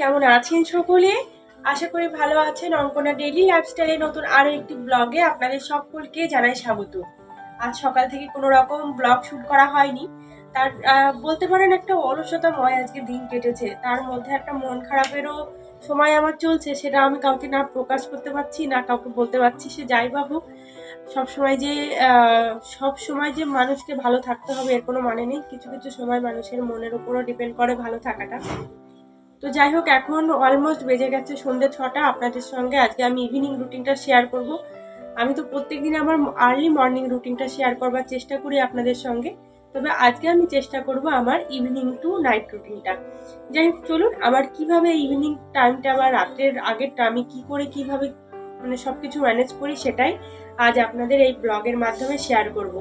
কেমন আছেন সকলে? আশা করি ভালো আছেন। অঙ্কনা ডেইলি লাইফস্টাইলে নতুন আরও একটি ব্লগে আপনাদের সকলকে জানাই স্বাগত। আজ সকাল থেকে কোনো রকম ব্লগ শুট করা হয়নি। তার বলতে পারেন একটা অলসতাময় আজকে দিন কেটেছে। তার মধ্যে একটা মন খারাপেরও সময় আমার চলছে, সেটা আমি কাউকে না প্রকাশ করতে পারছি, না কাউকে বলতে পারছি, সে যাই বা হোক। সবসময় যে সব সময় যে মানুষকে ভালো থাকতে হবে এর কোনো মানে নেই। কিছু কিছু সময় মানুষের মনের উপরও ডিপেন্ড করে ভালো থাকাটা। তো যাই হোক, এখন অলমোস্ট বেজে গেছে সন্ধ্যে ছটা। আপনাদের সঙ্গে আজকে আমি ইভিনিং রুটিনটা শেয়ার করব। আমি তো প্রত্যেক দিন আমার আর্লি মর্নিং রুটিনটা শেয়ার করবার চেষ্টা করি আপনাদের সঙ্গে। তবে আজকে আমি চেষ্টা করব আমার ইভিনিং টু নাইট রুটিনটা যাই হোক, চলুন আমার কীভাবে ইভিনিং টাইমটা বা রাতের আগেরটা আমি কি করে, কীভাবে মানে সব কিছু ম্যানেজ করি সেটাই আজ আপনাদের এই ব্লগের মাধ্যমে শেয়ার করব।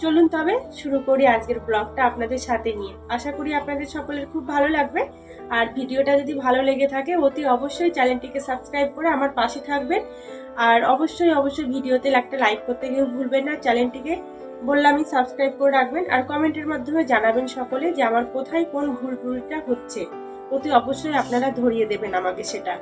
চলুন তবে শুরু করি আজকের ব্লগটা আপনাদের সাথে নিয়ে। আশা করি আপনাদের সকলের খুব ভালো লাগবে। আর ভিডিওটা যদি ভালো লেগে থাকে, অতি অবশ্যই চ্যানেলটিকে সাবস্ক্রাইব করে আমার পাশে থাকবেন। আর অবশ্যই অবশ্যই ভিডিওতে একটা লাইক করতে গিয়ে ভুলবেন না। চ্যানেলটিকে বললামই সাবস্ক্রাইব করে রাখবেন। আর কমেন্টের মাধ্যমে জানাবেন সকলে যে আমার কোথায় কোন ভুল ভুলটা হচ্ছে। অতি অবশ্যই আপনারা ধরিয়ে দেবেন আমাকে সেটা।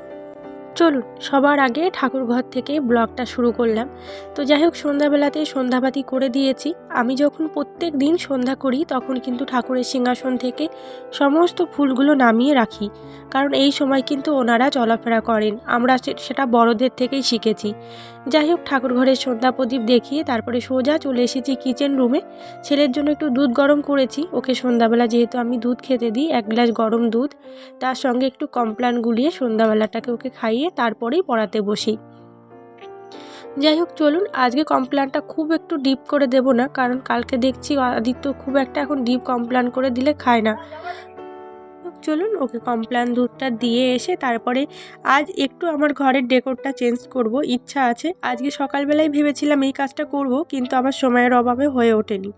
চলুন, সবার আগে ঠাকুর ঘর থেকে ব্লগটা শুরু করলাম। তো যাই হোক, সন্ধ্যাবেলাতে সন্ধ্যাবাতি করে দিয়েছি। আমি যখন প্রত্যেক দিন সন্ধ্যা করি, তখন কিন্তু ঠাকুরের সিংহাসন থেকে সমস্ত ফুলগুলো নামিয়ে রাখি। কারণ এই সময় কিন্তু ওনারা চলাফেরা করেন। আমরা সেটা বড়দের থেকেই শিখেছি। যাই হোক, ঠাকুর ঘরের সন্ধ্যা প্রদীপ দেখিয়ে তারপরে সোজা চলে এসেছি কিচেন রুমে ছেলের জন্য একটু দুধ গরম করেছি। ওকে সন্ধ্যাবেলা যেহেতু আমি দুধ খেতে দিই, এক গ্লাস গরম দুধ, তার সঙ্গে একটু কমপ্লান গুলিয়ে সন্ধ্যাবেলাটাকে ওকে খাইয়ে তারপরেই পড়াতে বসি। যাই হোক, চলুন, আজকে কমপ্লানটা খুব একটু ডিপ করে দেব না, কারণ কালকে দেখছি আদিত্য খুব একটা এখন ডিপ কমপ্লান করে দিলে খায় না। চলুন, ওকে কমপ্লান দুধটা দিয়ে এসে তারপরে আজ একটু আমার ঘরের ডেকোরটা চেঞ্জ করব, ইচ্ছা আছে। আজকে সকালবেলায় ভেবেছিলাম এই কাজটা করব, কিন্তু আমার সময়ের অভাবে হয়ে ওঠেনি।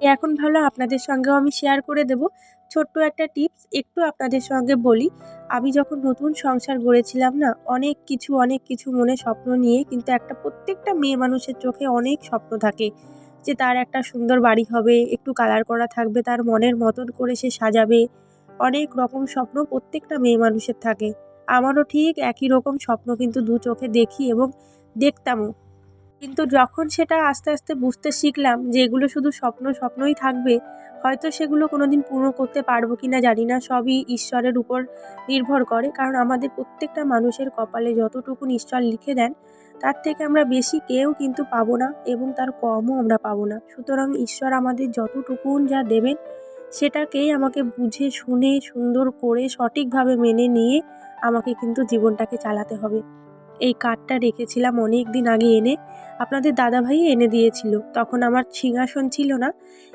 এখন ভালো, আপনাদের সঙ্গেও আমি শেয়ার করে দেব। ছোট্ট একটা টিপস একটু আপনাদের সঙ্গে বলি। আমি যখন নতুন সংসার গড়েছিলাম না, অনেক কিছু অনেক কিছু মনে স্বপ্ন নিয়ে কিন্তু একটা প্রত্যেকটা মেয়ে মানুষের চোখে অনেক স্বপ্ন থাকে। যে তার একটা সুন্দর বাড়ি হবে, একটু কালার করা থাকবে, তার মনের মতন করে সে সাজাবে। অনেক রকম স্বপ্ন প্রত্যেকটা মেয়ে মানুষের থাকে। আমারও ঠিক একই রকম স্বপ্ন কিন্তু দু চোখে দেখি এবং দেখতামও। কিন্তু যখন সেটা আস্তে আস্তে বুঝতে শিখলাম যে এগুলো শুধু স্বপ্ন স্বপ্নই থাকবে, হয়তো সেগুলো কোনো দিন পূর্ণ করতে পারব কি না জানি না, সবই ঈশ্বরের উপর নির্ভর করে। কারণ আমাদের প্রত্যেকটা মানুষের কপালে যতটুকুন ঈশ্বর লিখে দেন, তার থেকে আমরা বেশি কেউ কিন্তু পাবো না এবং তার কমও আমরা পাবো না। সুতরাং ঈশ্বর আমাদের যতটুকুন যা দেবেন সেটাকেই আমাকে বুঝে, শুনে, সুন্দর করে, সঠিকভাবে মেনে নিয়ে আমাকে কিন্তু জীবনটাকে চালাতে হবে। এই কার্ডটা রেখেছিলাম অনেক দিন আগে এনে, আপনাদের দাদাভাই এনে দিয়েছিল। তখন আমার সিংহাসন ছিল না,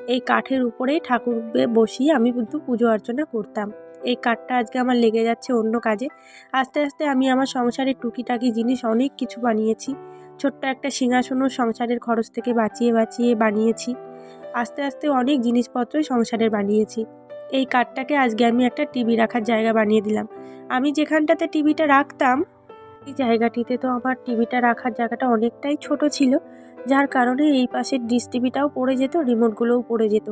এই কাঠের উপরেই ঠাকুর বসিয়ে আমি কিন্তু পুজো অর্চনা করতাম। এই কাঠটা আজকে আমার লেগে যাচ্ছে অন্য কাজে। আস্তে আস্তে আমি আমার সংসারের টুকিটাকি জিনিস অনেক কিছু বানিয়েছি। ছোট্ট একটা সিংহাসনও সংসারের খরচ থেকে বাঁচিয়ে বাঁচিয়ে বানিয়েছি। আস্তে আস্তে অনেক জিনিসপত্রই সংসারের বানিয়েছি। এই কাঠটাকে আজকে আমি একটা টিভি রাখার জায়গা বানিয়ে দিলাম। আমি যেখানটাতে টিভিটা রাখতাম, এই জায়গাটিতে তো আমার টিভিটা রাখার জায়গাটা অনেকটাই ছোট ছিল, যার কারণে এই পাশের ডিস টিভিটাও পড়ে যেত, রিমোটগুলোও পড়ে যেত।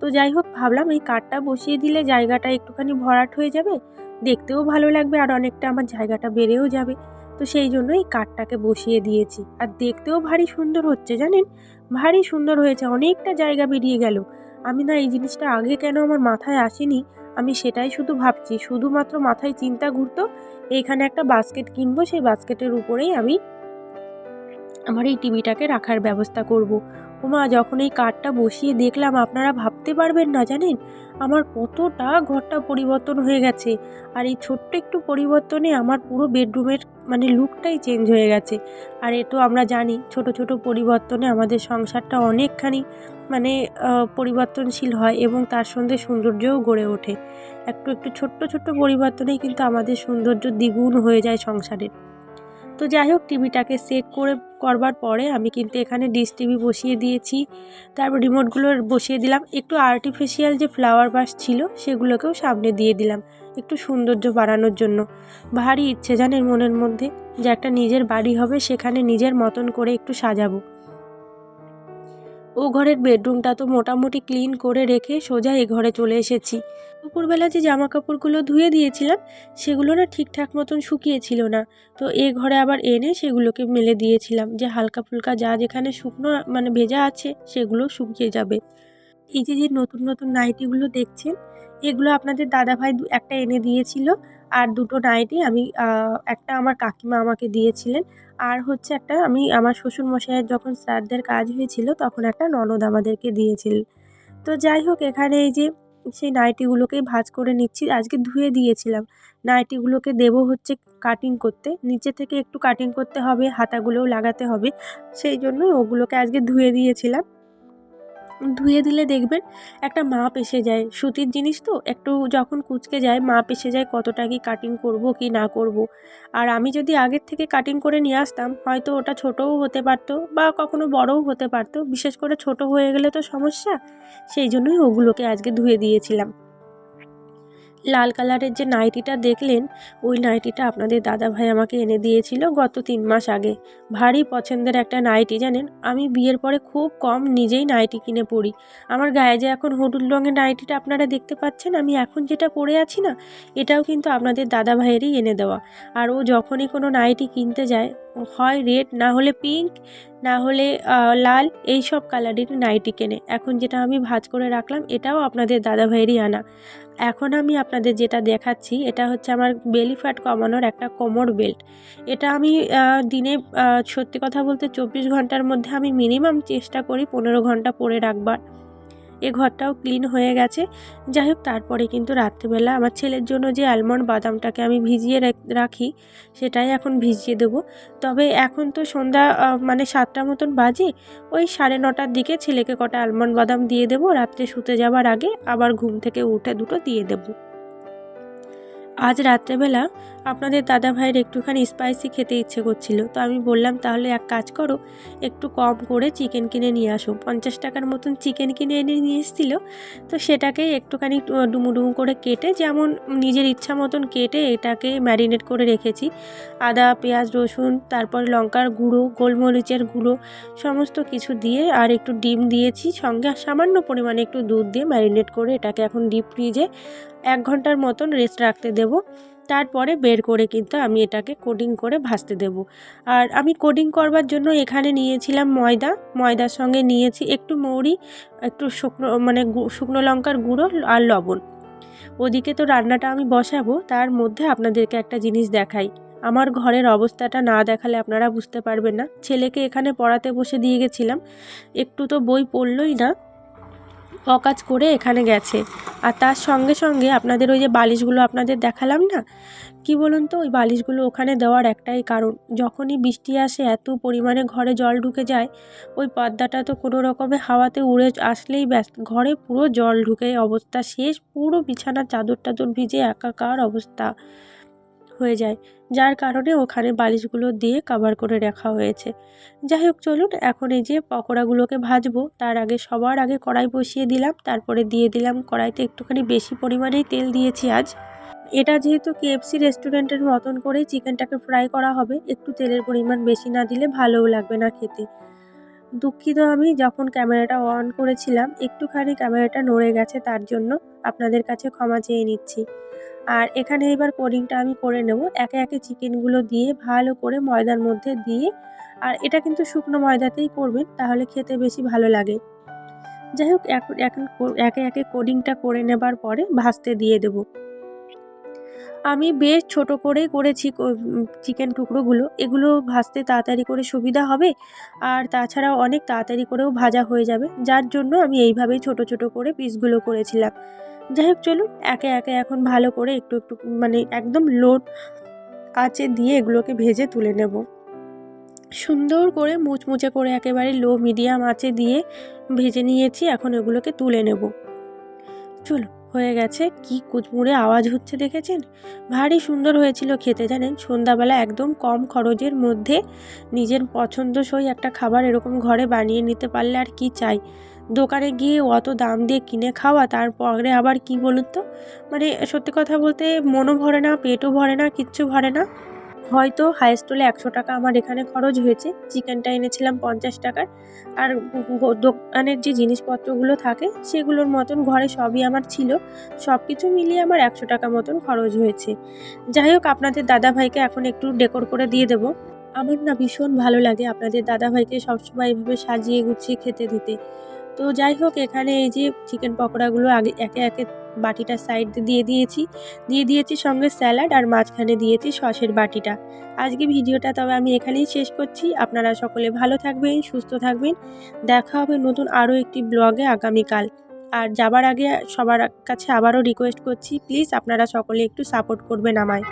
তো যাই হোক, ভাবলাম এই কাঠটা বসিয়ে দিলে জায়গাটা একটুখানি ভরাট হয়ে যাবে, দেখতেও ভালো লাগবে আর অনেকটা আমার জায়গাটা বেড়েও যাবে। তো সেই জন্য এই কাঠটাকে বসিয়ে দিয়েছি। আর দেখতেও ভারী সুন্দর হচ্ছে, জানেন? ভারী সুন্দর হয়েছে, অনেকটা জায়গা বেরিয়ে গেল আমি না এই জিনিসটা আগে কেন আমার মাথায় আসেনি আমি সেটাই শুধু ভাবছি, শুধুমাত্র মাথায় চিন্তা ঘুরতো এখানে একটা বাস্কেট কিনবো, সেই বাস্কেটের উপরেই আমি আমার এই টিভিটাকে রাখার ব্যবস্থা করব। ওমা যখন এই কাঠটা বসিয়ে দেখলাম, আপনারা ভাবতে পারবেন না জানেন? আমার কতটা ঘরটা পরিবর্তন হয়ে গেছে। আর এই ছোট্ট একটু পরিবর্তনে আমার পুরো বেডরুমের মানে লুকটাই চেঞ্জ হয়ে গেছে। আর এ তো আমরা জানি, ছোট ছোট পরিবর্তনে আমাদের সংসারটা অনেকখানি মানে পরিবর্তনশীল হয় এবং তার সঙ্গে সৌন্দর্যও গড়ে ওঠে। একটু একটু ছোট্ট ছোট্ট পরিবর্তনেই কিন্তু আমাদের সৌন্দর্য দ্বিগুণ হয়ে যায় সংসারের। তো যাই হোক, টিভিটাকে সেট করে করবার পরে আমি কিন্তু এখানে ডিস টিভি বসিয়ে দিয়েছি। তারপর রিমোটগুলো বসিয়ে দিলাম। একটু আর্টিফিশিয়াল যে ফ্লাওয়ার বাস ছিল, সেগুলোকেও সামনে দিয়ে দিলাম। একটু সৌন্দর্য বাড়ানোর জন্য। ভারী ইচ্ছে জানেন মনের মধ্যে। যে একটা নিজের বাড়ি হবে, সেখানে নিজের মতন করে একটু সাজাবো। ও ঘরের বেডরুমটা তো মোটামুটি ক্লিন করে রেখে সোজা এ ঘরে চলে এসেছি। দুপুরবেলা যে জামা কাপড়গুলো ধুয়ে দিয়েছিলাম, সেগুলো না ঠিকঠাক মতন শুকিয়েছিল না। তো এ ঘরে আবার এনে সেগুলোকে মেলে দিয়েছিলাম যে হালকা ফুলকা যা যেখানে শুকনো মানে ভেজা আছে, সেগুলো শুকিয়ে যাবে। এই যে যে নতুন নতুন নাইটিগুলো দেখছেন, এগুলো আপনাদের দাদাভাই একটা এনে দিয়েছিল। আর দুটো নাইটি আমি একটা আমার কাকিমা আমাকে দিয়েছিলেন। আর হচ্ছে একটা আমি আমার শ্বশুর মশাইয়ের যখন শ্রাদ্ধের কাজ হয়েছিল তখন একটা ননদ আমাদেরকে দিয়েছিল। তো যাই হোক, এখানে এই যে সেই নাইটিগুলোকেই ভাজ করে নিচ্ছি, আজকে ধুয়ে দিয়েছিলাম। নাইটিগুলোকে দেব হচ্ছে কাটিং করতে। নিচে থেকে একটু কাটিং করতে হবে, হাতাগুলোও লাগাতে হবে। সেই জন্যই ওগুলোকে আজকে ধুয়ে দিয়েছিলাম। ধুয়ে দিলে দেখবেন একটা মাপ এসে যায়। সুতির জিনিস তো, একটু যখন কুচকে যায়, মাপ এসে যায় কতটা কি কাটিং করব কি না করব। আর আমি যদি আগের থেকে কাটিং করে নিয়ে আসতাম, হয়তো ওটা ছোটও হতে পারত বা কখনো বড়ও হতে পারতো। বিশেষ করে ছোট হয়ে গেলে তো সমস্যা। সেই জন্যই ওগুলোকে আজকে ধুয়ে দিয়েছিলাম। লাল কালারের যে নাইটিটা দেখলেন, ওই নাইটিটা আপনাদের দাদাভাই আমাকে এনে দিয়েছিল গত তিন মাস আগে। ভারী পছন্দের একটা নাইটি, জানেন? আমি বিয়ের পরে খুব কম নিজেই নাইটি কিনে পরি। আমার গায়ে যে এখন হলুদ রঙের নাইটিটা আপনারা দেখতে পাচ্ছেন, আমি এখন যেটা পরে আছি না, এটাও কিন্তু আপনাদের দাদা ভাইয়েরই এনে দেওয়া। আর ও যখনই কোনো নাইটি কিনতে যায়, হয় রেড, না হলে পিঙ্ক না হলে লাল এই সব কালারের নাইটি কেনে। এখন যেটা আমি ভাজ করে রাখলাম, এটাও আপনাদের দাদাভাইয়েরই আনা। এখন আমি আপনাদের যেটা দেখাচ্ছি, এটা হচ্ছে আমার বেলি ফ্যাট কমানোর একটা কোমর বেল্ট। এটা আমি দিনে সত্যি কথা বলতে চব্বিশ ঘণ্টার মধ্যে আমি মিনিমাম চেষ্টা করি পনেরো ঘণ্টা পরে রাখবার। এ ঘরটাও ক্লিন হয়ে গেছে। যাই হোক তারপরে কিন্তু রাত্রিবেলা আমার ছেলের জন্য যে আলমন্ড বাদামটাকে আমি ভিজিয়ে রাখ- সেটাই এখন ভিজিয়ে দেবো। তবে এখন তো সন্ধ্যা মানে সাতটা মতন বাজে, ওই সাড়ে নটার দিকে ছেলেকে কটা আলমন্ড বাদাম দিয়ে দেবো। রাত্রে শুতে যাওয়ার আগে আবার ঘুম থেকে উঠে দুটো দিয়ে দেবো। আজ রাত্রেবেলা আপনাদের দাদা ভাইয়ের একটুখানি স্পাইসি খেতে ইচ্ছে করছিল। তো আমি বললাম, তাহলে এক কাজ করো, একটু কম করে চিকেন কিনে নিয়ে আসো। পঞ্চাশ টাকার মতন চিকেন কিনে এনে নিয়ে এসেছিল। তো সেটাকে একটুখানি টু- ডুমু ডুমু করে কেটে, যেমন নিজের ইচ্ছা মতন কেটে এটাকে ম্যারিনেট করে রেখেছি। আদা, পেঁয়াজ, রসুন, তারপর লঙ্কার গুঁড়ো, গোলমরিচের গুঁড়ো সমস্ত কিছু দিয়ে আর একটু ডিম দিয়েছি। সঙ্গে সামান্য পরিমাণে একটু দুধ দিয়ে ম্যারিনেট করে এটাকে এখন ডিপ ফ্রিজে এক ঘণ্টার মতন রেস্ট রাখতে দেবো। তারপরে বের করে কিন্তু আমি এটাকে কোডিং করে ভাজতে দেবো। আর আমি কোডিং করবার জন্য এখানে নিয়েছিলাম ময়দা। ময়দার সঙ্গে নিয়েছি একটু মৌরি, একটু শুকনো মানে শুকনো লঙ্কার গুঁড়ো আর লবণ। ওদিকে তো রান্নাটা আমি বসাবো, তার মধ্যে আপনাদেরকে একটা জিনিস দেখাই। আমার ঘরের অবস্থাটা না দেখালে আপনারা বুঝতে পারবেন না। ছেলেকে এখানে পড়াতে বসে দিয়ে গেছিলাম। একটু তো বই পড়লই না। অকাজ করে এখানে গেছে। আর তার সঙ্গে সঙ্গে আপনাদের ওই যে বালিশগুলো আপনাদের দেখালাম না? কি বলুন তো, ওই বালিশগুলো ওখানে দেওয়ার একটাই কারণ। যখনই বৃষ্টি আসে, এত পরিমাণে ঘরে জল ঢুকে যায়, ওই পর্দাটা তো কোনো রকমে হাওয়াতে উড়ে আসলেই ব্যাস, ঘরে পুরো জল ঢুকে অবস্থা শেষ, পুরো বিছানার চাদর টাদর ভিজে একাকার অবস্থা। হয়ে যায়, যার কারণে ওখানে বালিশগুলো দিয়ে কভার করে রাখা হয়েছে। যাই হোক চলুন এখন এই যে পকোড়াগুলোকে ভাজবো, তার আগে সবার আগে কড়াই বসিয়ে দিলাম, তারপরে দিয়ে দিলাম কড়াইতে একটুখানি বেশি পরিমাণেই তেল দিয়েছি আজ। এটা যেহেতু কেএফসি রেস্টুরেন্টের মতন করেই চিকেনটাকে ফ্রাই করা হবে, একটু তেলের পরিমাণ বেশি না দিলে ভালোও লাগবে না খেতে। দুঃখিত আমি, যখন ক্যামেরাটা অন করেছিলাম, একটুখানি ক্যামেরাটা নড়ে গেছে তার জন্য, আপনাদের কাছে ক্ষমা চেয়ে নিচ্ছি। আর এখানে এবার কোডিংটা আমি করে নেব। একে একে চিকেনগুলো দিয়ে ভালো করে ময়দার মধ্যে দিয়ে, আর এটা কিন্তু শুকনো ময়দাতেই করবেন, তাহলে খেতে বেশি ভালো লাগে। যাই হোক এখন একে একে কোডিংটা করে নেবার পরে ভাজতে দিয়ে দেবো। আমি বেশ ছোট করেই করেছি চিকেন টুকরোগুলো। এগুলো ভাজতে তাড়াতাড়ি করে সুবিধা হবে, আর তাছাড়াও অনেক তাড়াতাড়ি করেও ভাজা হয়ে যাবে। যার জন্য আমি এইভাবেই ছোট ছোট করে পিসগুলো করেছিলাম। যাই হোক, চলুন একে একে এখন ভালো করে একটু একটু মানে একদম লোড আঁচে দিয়ে এগুলোকে ভেজে তুলে নেব। সুন্দর করে মুচমুচে করে একেবারে লো মিডিয়াম আঁচে দিয়ে ভেজে নিয়েছি, এখন এগুলোকে তুলে নেব। চলো, হয়ে গেছে, কি কুচমুড়ে আওয়াজ হচ্ছে দেখেছেন? ভারী সুন্দর হয়েছিল খেতে, জানেন? সন্ধ্যাবেলা একদম কম খরচের মধ্যে নিজের পছন্দসই একটা খাবার এরকম ঘরে বানিয়ে নিতে পারলে আর কি চাই? দোকানে গিয়ে অত দাম দিয়ে কিনে খাওয়া, তারপরে আবার কি বলুন তো? মানে সত্যি কথা বলতে মনও ভরে না, পেটও ভরে না, কিচ্ছু ভরে না। হয়তো হাইয়েস্ট হলে একশো টাকা আমার এখানে খরচ হয়েছে, চিকেনটা এনেছিলাম পঞ্চাশ টাকার। আর দোকানের যে জিনিসপত্রগুলো থাকে, সেগুলোর মতন ঘরে সবই আমার ছিল। সব কিছু মিলিয়ে আমার একশো টাকা মতন খরচ হয়েছে। যাই হোক, আপনাদের দাদাভাইকে এখন একটু ডেকোর করে দিয়ে দেবো। আমার না ভীষণ ভালো লাগে আপনাদের দাদাভাইকে সবসময় এইভাবে সাজিয়ে গুছিয়ে খেতে দিতে। তো যাই হোক, এখানে এই যে চিকেন পকোড়াগুলো আগে, একে একে বাটিটার সাইড দিয়ে দিয়েছি। দিয়ে দিয়েছি সঙ্গে স্যালাড আর মাঝখানে দিয়েছি সসের বাটিটা। আজকে ভিডিওটা তবে আমি এখানেই শেষ করছি। আপনারা সকলে ভালো থাকবেন, সুস্থ থাকবেন। দেখা হবে নতুন আরও একটি ব্লগে আগামীকাল। আর যাবার আগে সবার কাছে আবারও রিকোয়েস্ট করছি প্লিজ আপনারা সকলে একটু সাপোর্ট করবেন আমায়।